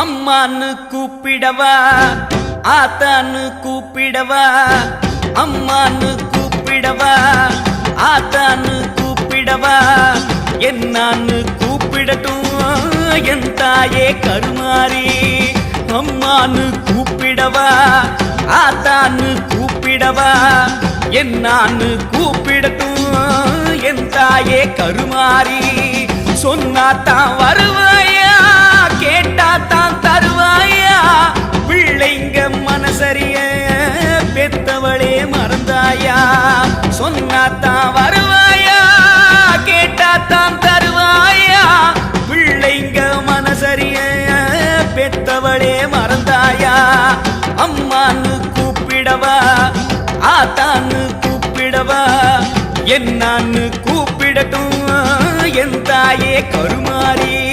அம்மான்னு கூப்பிடவா ஆத்தான்னு கூப்பிடவா அம்மான்னு கூப்பிடவா ஆத்தான்னு கூப்பிடவா என்னான்னு கூப்பிடட்டும் என் தாயே கருமாறி அம்மான்னு கூப்பிடவா ஆத்தான்னு கூப்பிடவா என்னான்னு கூப்பிடட்டும் என் தாயே கருமாறி சொன்னாத்தான் வருவா. வருவாயா? கேட்டா தான் தருவாயா? பிள்ளைங்க மனசரிய பெத்தவளே மறந்தாயா? அம்மான்னு கூப்பிடவா? ஆத்தான்னு கூப்பிடவா? என்னான்னு கூப்பிடட்டும் என் தாயே கருமாறி.